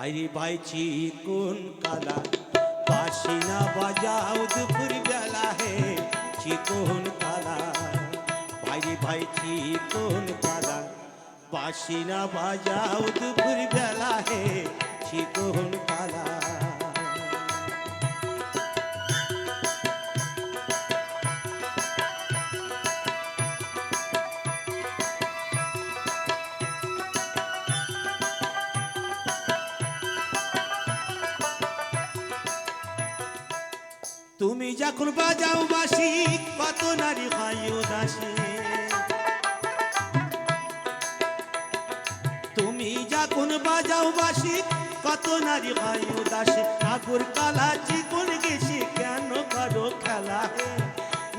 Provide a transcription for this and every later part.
ভাই কোন কালা বাসি না বাজাও দুপুর বেলা হে চিকুন কালা। বাইরে বাইছি কোন কালা বাসি না বাজাও দুপুর বেলা হে চিকুন কালা। তুমি যখন বাজাও বাসি কত নারী হয় উদাসী। তুমি যখন বাজাও বাসি কত নারী হয় উদাসী। নাগর কালা চিকন গেছি, কেন করো খেলা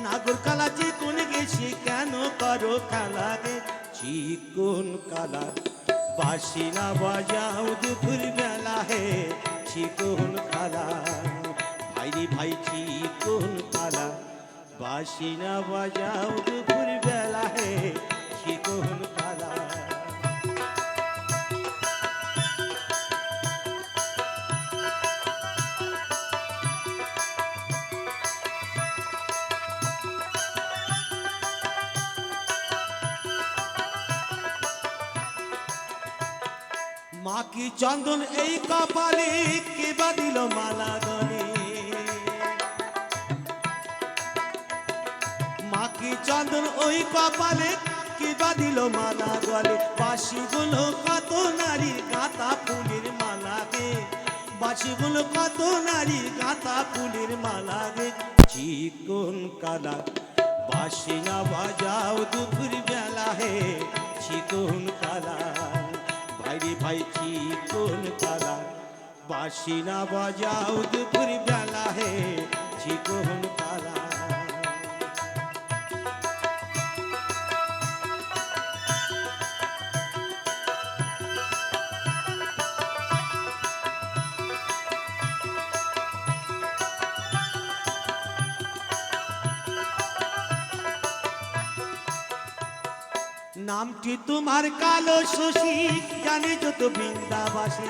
নাগর কালা চিকন গেছি, কেন করো খেলা হে? চিকন কালা বাসি না বাজাও দুপুর বেলা হে। চিকন কালা ভাইরি ভাই চিকন কালা বাসি না বাজাও দুপুর বেলা হে চিকন কালা মা কি চন্দন এই কপালে, কে বাঁধিল মালা? চন্দন ওই কপালে, কে বাঁধিল মালা গলে বাসিগুলো কত নারীর কাঁথা ফুলের মালা গে? বাসিগুলো কত নারীর কাঁথা ফুলের মালা গে? চিকন কালা? বাসি না বাজাও দুপুর বেলা হে। চিকন কালা? ভাইরে ভাই চিকন কালা? বাসি না বাজাও দুপুর বেলা হে। চিকন নামটি তোমার কালো শশী, জানি যত বৃন্দাবাসী।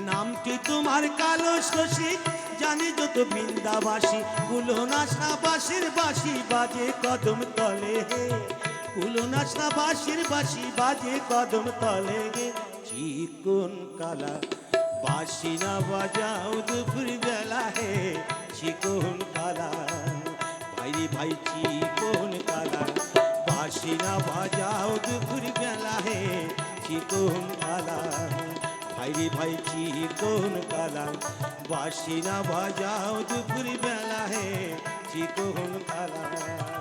নামটি তোমার কালো শশী, জানি যত বৃন্দাবাসী। কুলো নাশা বাসির বাসি বাজে কদম তলে হে। কুলো নাশা বাসির বাসি বাজে কদম তলে গে। চিকন কালা বাসি না বাজাও দুপুর বেলা হে। চিকন ভাইরে ভাই চিকন কালা বাসি না বাজাও দুপুর বেলা হে চিকন কালা ভাইরে ভাই চিকন কালা বাসি না বাজাও দুপুর বেলা হে চিকন কালা